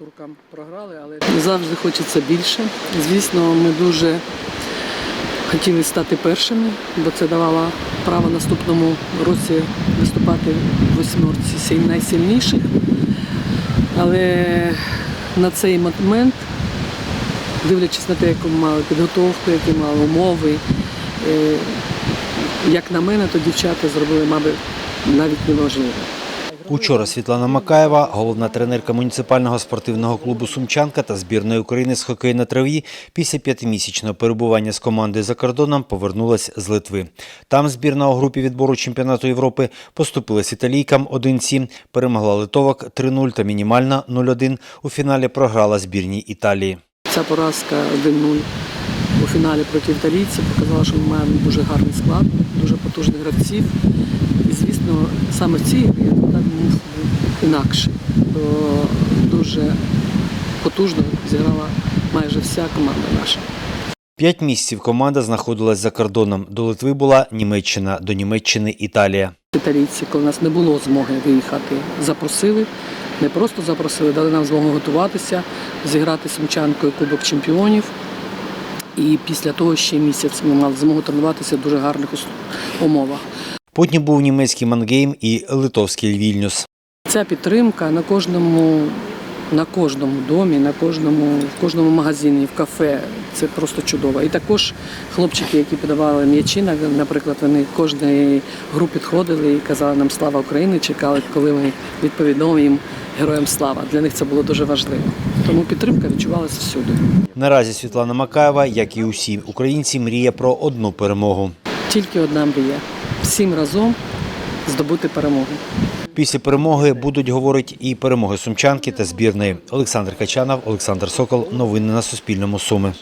туркам програли, але завжди хочеться більше. Звісно, ми дуже хотіли стати першими, бо це давало право наступному році виступати в восьмерці найсильніших. Але на цей момент, дивлячись на те, яку мали підготовку, які мали умови, е, як на мене, то дівчата зробили, мабуть, навіть неможливо. Учора Світлана Макаєва, головна тренерка муніципального спортивного клубу Сумчанка та збірної України з хокею на траві, після п'ятимісячного перебування з командою за кордоном повернулась з Литви. Там збірна у групі відбору чемпіонату Європи поступилась італійкам 1-7, перемогла литовок 3-0 та мінімальна 0-1. У фіналі програла збірній Італії. Ця поразка 1-0 у фіналі проти італійців показала, що ми маємо дуже гарний склад, дуже потужних гравців. Саме в цій інакший. Бо дуже потужно зіграла майже вся команда наша. П'ять місяців команда знаходилась за кордоном. До Литви була Німеччина, до Німеччини Італія. Італійці, коли у нас не було змоги виїхати, запросили. Не просто запросили, дали нам змогу готуватися, зіграти з сумчанкою Кубок чемпіонів. І після того ще місяць ми мали змогу тренуватися в дуже гарних умовах. Потім був німецький Мангейм і литовський Вільнюс. Ця підтримка на кожному, на кожному домі, на кожному, в кожному магазині, в кафе. Це просто чудово. І також хлопчики, які подавали м'ячі, на- наприклад, вони кожної групі підходили і казали нам слава Україні, чекали, коли ми відповідаємо їм героям слава. Для них це було дуже важливо. Тому підтримка відчувалася всюди. Наразі Світлана Макаєва, як і усі українці, мріє про одну перемогу. Тільки одна мрія всім разом здобути перемогу. Після перемоги будуть говорить і перемоги сумчанки та збірної. Олександр Качанов, Олександр Сокол. Новини на Суспільному. Суми.